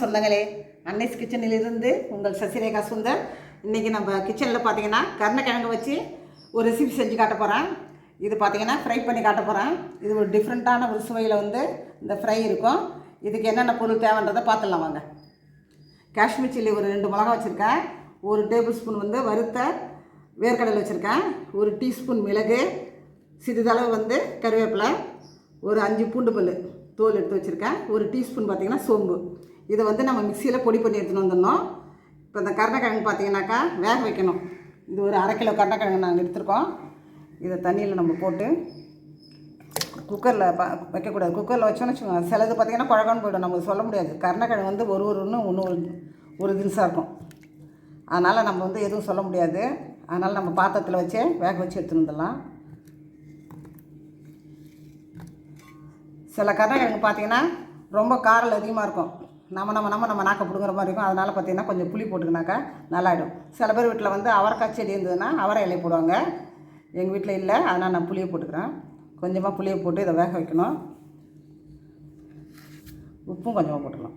சொந்தங்களே. அன்னைஸ் கிச்சனிலிருந்து உங்கள் சசிரேகா சுந்தர். இன்றைக்கி நம்ம கிச்சனில் பார்த்தீங்கன்னா கருணக்கிழங்கு வச்சு ஒரு ரெசிபி செஞ்சு காட்ட போகிறேன் இது பார்த்தீங்கன்னா ஃப்ரை பண்ணி காட்ட போகிறேன் இது ஒரு டிஃப்ரெண்ட்டான ஒரு சுவையில் வந்து இந்த ஃப்ரை இருக்கும். இதுக்கு என்னென்ன பொருள் தேவைன்றதை பார்த்துடலாம் வாங்க. காஷ்மீர் சில்லி ஒரு ரெண்டு மிளகா வச்சுருக்கேன். ஒரு டேபிள் ஸ்பூன் வந்து வறுத்த வேர்க்கடலை வச்சுருக்கேன். ஒரு டீஸ்பூன் மிளகு சிறிதளவு வந்து கருவேப்பிலை ஒரு அஞ்சு பூண்டு பல் தோல் எடுத்து வச்சுருக்கேன். ஒரு டீஸ்பூன் பார்த்திங்கன்னா சோம்பு. இதை வந்து நம்ம மிக்சியில் பொடி பண்ணி எடுத்துகிட்டு வந்துடணும். இப்போ இந்த கருணக்கிழங்கு பார்த்தீங்கன்னாக்கா வேக வைக்கணும். இது ஒரு அரை கிலோ கருணக்கிழங்கு நாங்கள் எடுத்துருக்கோம். இதை தண்ணியில் நம்ம போட்டு குக்கரில் ப வைக்கக்கூடாது. குக்கரில் வச்சோன்னு வச்சுக்கோங்க. சிலது பார்த்திங்கன்னா குழகம்னு போய்டும். நமக்கு சொல்ல முடியாது. கருணக்கிழங்கு வந்து ஒரு ஒரு ஒன்று ஒன்று ஒரு ஒரு தினசாக இருக்கும். அதனால் நம்ம வந்து எதுவும் சொல்ல முடியாது. அதனால் நம்ம பாத்திரத்தில் வச்சே வேக வச்சு எடுத்துன்னு வந்துடலாம். சில கருணக்கிழங்கு பார்த்திங்கன்னா ரொம்ப காரல் அதிகமாக இருக்கும். நம்ம நம்ம நம்ம நம்ம நாக்க பிடுங்குற மாதிரி இருக்கும். அதனால் பார்த்தீங்கன்னா கொஞ்சம் புளி போட்டுக்கினாக்கா நல்லாயிடும். சில பேர் வீட்டில் வந்து அவரைக்காய் செடி இருந்ததுன்னா அவரை இலை போடுவாங்க. எங்கள் வீட்டில் இல்லை. அதனால் நான் புளியை போட்டுக்கிறேன். கொஞ்சமாக புளியை போட்டு இதை வேக வைக்கணும். உப்பும் கொஞ்சமாக போட்டுக்கலாம்.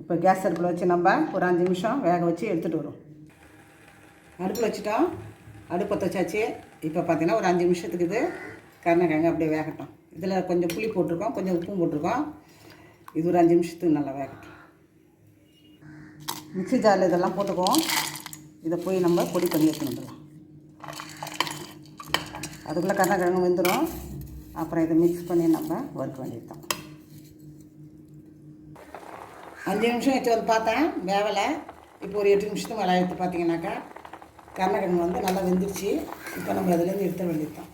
இப்போ கேஸ் அடுப்பில் வச்சு நம்ம ஒரு அஞ்சு நிமிஷம் வேக வச்சு எடுத்துகிட்டு வரும் அடுப்பில் வச்சுட்டோம் அடுப்பை தச்சாச்சு இப்போ பார்த்தீங்கன்னா ஒரு அஞ்சு நிமிஷத்துக்கு இது கருணக்கிழங்கு அப்படியே வேகட்டும். இதில் கொஞ்சம் புளி போட்டிருக்கோம். கொஞ்சம் உப்பும் போட்டிருக்கோம். இது ஒரு அஞ்சு நிமிஷத்துக்கு நல்லா வேகட்டும் மிக்ஸி ஜாரில் இதெல்லாம் போட்டுக்குவோம். இதை போய் நம்ம பொடி பண்ணி எடுத்துன்னு வந்துடலாம். அதுக்குள்ளே கருணக்கிழங்கு வெந்துடும். அப்புறம் இதை மிக்ஸ் பண்ணி நம்ம வறுக்க வேண்டியது தான் அஞ்சு நிமிஷம் எடுத்து வந்து பார்த்தேன். வேவலை. இப்போ ஒரு எட்டு நிமிஷத்துக்கு மேலே எடுத்து பார்த்தீங்கன்னாக்கா. கருணக்கிழங்கு வந்து நல்லா வெந்துருச்சு. இப்போ நம்ம அதுலேருந்து எடுத்த வேண்டியது தான்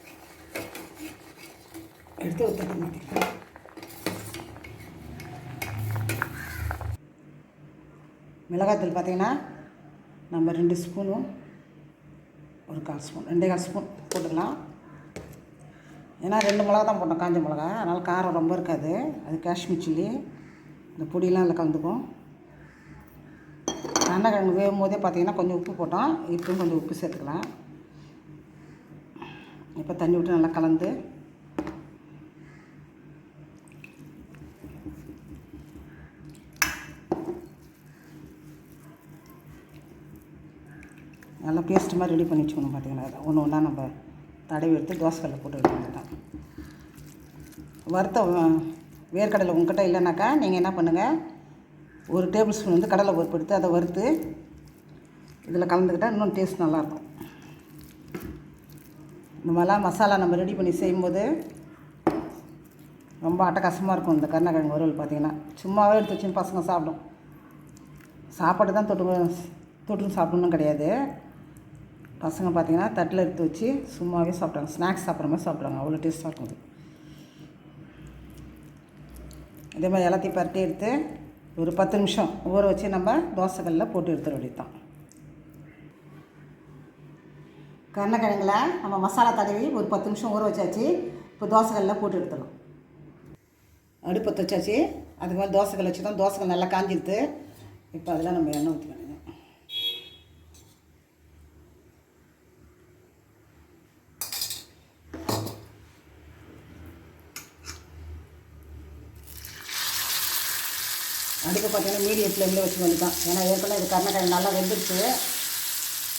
எடுத்து ஊற்ற மாட்டேன் மிளகாத்தூள் பார்த்தீங்கன்னா நம்ம ரெண்டு ஸ்பூனும் ஒரு கால் ஸ்பூன் ரெண்டே கால் ஸ்பூன் போட்டுக்கலாம். ஏன்னா ரெண்டு மிளகா தான் போட்டோம் காஞ்ச மிளகா. அதனால் காரம் ரொம்ப இருக்காது. அது காஷ்மீர் சில்லி. இந்த பொடியெலாம் அதில் கலந்துக்கும். கருணக்கிழங்கு வேகும் போதே பார்த்தீங்கன்னா கொஞ்சம் உப்பு போட்டோம். இப்பவும் கொஞ்சம் உப்பு சேர்த்துக்கலாம். இப்போ தண்ணி விட்டு நல்லா கலந்து நல்லா பேஸ்ட் மாதிரி ரெடி பண்ணி வச்சுக்கணும் பார்த்தீங்கன்னா ஒன்று ஒன்றா நம்ம தடவி எடுத்து தோசைக்கல்ல போட்டு எடுக்க வறுத்த வேர்க்கடலை உங்ககிட்ட இல்லைனாக்கா நீங்கள் என்ன பண்ணுங்கள் ஒரு டேபிள் ஸ்பூன் வந்து கடலை பருப்பு எடுத்து அதை வறுத்து இதில் கலந்துக்கிட்டால் இன்னும் டேஸ்ட் நல்லாயிருக்கும். இந்த மாதிரிலாம் மசாலா நம்ம ரெடி பண்ணி செய்யும்போது ரொம்ப அட்டகாசமாக இருக்கும் இந்த கருணக்கிழங்கு வறுவல் பார்த்தீங்கன்னா சும்மாவே எடுத்து வச்சு பசங்க சாப்பிடும். சாப்பாடு தான் தொட்டு தொட்டுன்னு சாப்பிடணும் கிடையாது. பசங்க பார்த்தீங்கன்னா தட்டில் எடுத்து வச்சு சும்மாவே சாப்பிட்றாங்க ஸ்நாக்ஸ் சாப்பிட்ற மாதிரி சாப்பிட்றாங்க. அவ்வளோ டேஸ்ட்டாக இருக்கும் அது. இதே மாதிரி எல்லாத்தையும் பரட்டி எடுத்து ஒரு பத்து நிமிஷம் ஊற வச்சு நம்ம தோசைகளில் போட்டு எடுத்துட வேண்டியதுதான். கருணக்கிழங்குல நம்ம மசாலா தடவி ஒரு பத்து நிமிஷம் ஊற வச்சாச்சு. இப்போ தோசைக்கல்லில் போட்டு எடுத்துடலாம். அடுப்பத்தை வச்சாச்சு. அதுக்கு மேலே தோசைகள் வச்சு தான் தோசைகள் நல்லா காஞ்சிடுது இப்போ அதெல்லாம் நம்ம எண்ணெய் ஊற்றிக்கணும் வேண்டியது அடுப்பு பார்த்தீங்கன்னா மீடியம் ஃப்ளேமில் வச்சு வேண்டியதான் ஏன்னா ஏற்கனவே இது கருணக்காய் நல்லா வெந்துருச்சு.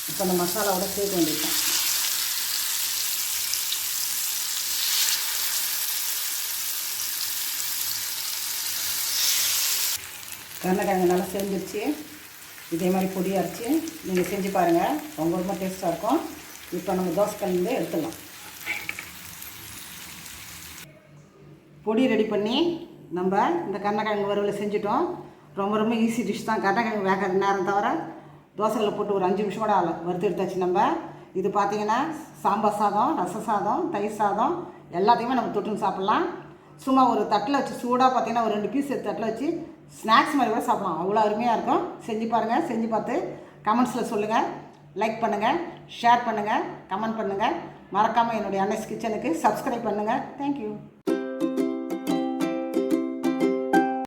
இப்போ அந்த மசாலாவோட சேர்க்க வேண்டியிருக்கோம் கருணக்கிழங்கு நல்லா செஞ்சிருச்சு. இதே மாதிரி பொடி அரைச்சி நீங்கள் செஞ்சு பாருங்கள் ரொம்ப ரொம்ப டேஸ்ட்டாக இருக்கும். இப்போ நம்ம தோசைக்கல்லேருந்து எடுத்துடலாம். பொடி ரெடி பண்ணி நம்ம இந்த கருணக்கிழங்கு வறுவலை செஞ்சுட்டோம். ரொம்ப ரொம்ப ஈஸி டிஷ் தான். கரெக்டாக வேகாத நேரம் தவிர தோசைகளில் போட்டு ஒரு அஞ்சு நிமிஷம் கூட ஆகல. வறுத்து எடுத்தாச்சு நம்ம இது பார்த்தீங்கன்னா சாம்பார் சாதம் ரச சாதம் தயிர் சாதம் எல்லாத்தையுமே நம்ம தொட்டுன்னு சாப்பிட்லாம். சும்மா ஒரு தட்டில் வச்சு சூடாக பார்த்தீங்கன்னா ஒரு ரெண்டு பீஸ் தட்டில் வச்சு ஸ்நாக்ஸ் மாதிரி கூட சாப்பிடலாம். அவ்வளோ அருமையாக இருக்கும். செஞ்சு பாருங்கள் செஞ்சு பார்த்து கமெண்ட்ஸில் சொல்லுங்கள் லைக் பண்ணுங்கள் ஷேர் பண்ணுங்கள் கமெண்ட் பண்ணுங்கள் மறக்காமல் என்னுடைய அன்னைஸ் கிச்சனுக்கு சப்ஸ்கிரைப் பண்ணுங்கள் தேங்க்யூ